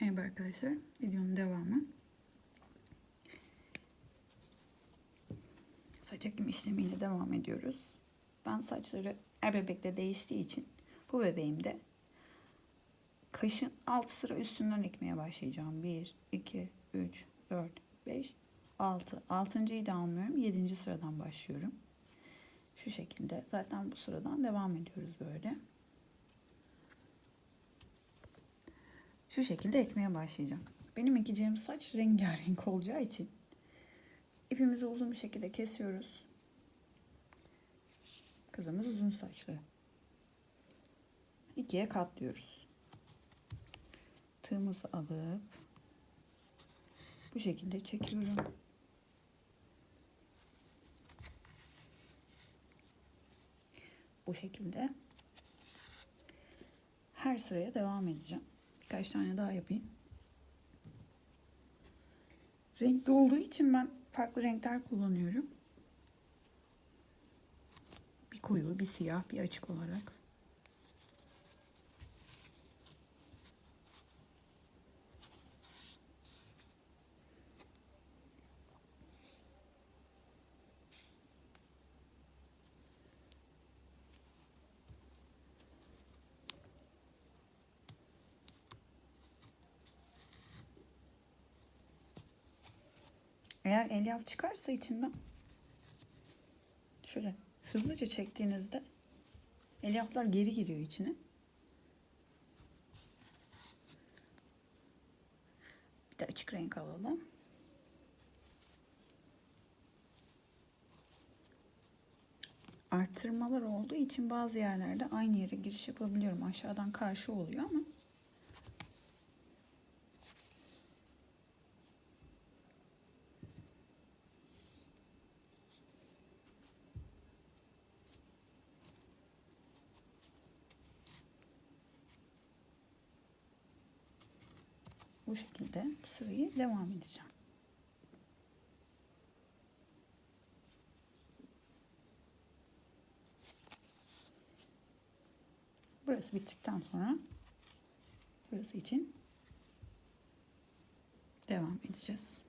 Merhaba arkadaşlar. Videonun devamı. Saç ekim işlemiyle devam ediyoruz. Ben saçları her bebekte değiştiği için bu bebeğimde kaşın alt sıra üstünden ekmeye başlayacağım. 1, 2, 3, 4, 5, 6. Altıncıyı da almıyorum. Yedinci sıradan başlıyorum. Şu şekilde. Zaten bu sıradan devam ediyoruz böyle. Şu şekilde ekmeye başlayacağım. Benim ekeceğim saç rengarenk olacağı için ipimizi uzun bir şekilde kesiyoruz. Kızımız uzun saçlı. İkiye katlıyoruz. Tığımızı alıp bu şekilde çekiyorum. Bu şekilde her sıraya devam edeceğim. Birkaç tane daha yapayım. Renkli olduğu için ben farklı renkler kullanıyorum. Bir koyu, bir siyah, bir açık olarak. Eğer elyaf çıkarsa içinden şöyle hızlıca çektiğinizde elyaflar geri giriyor içine. Bir de açık renk alalım. Artırmalar olduğu için bazı yerlerde aynı yere giriş yapabiliyorum. Aşağıdan karşı oluyor ama bu şekilde bu sırayı devam edeceğim. Burası bittikten sonra burası için devam edeceğiz.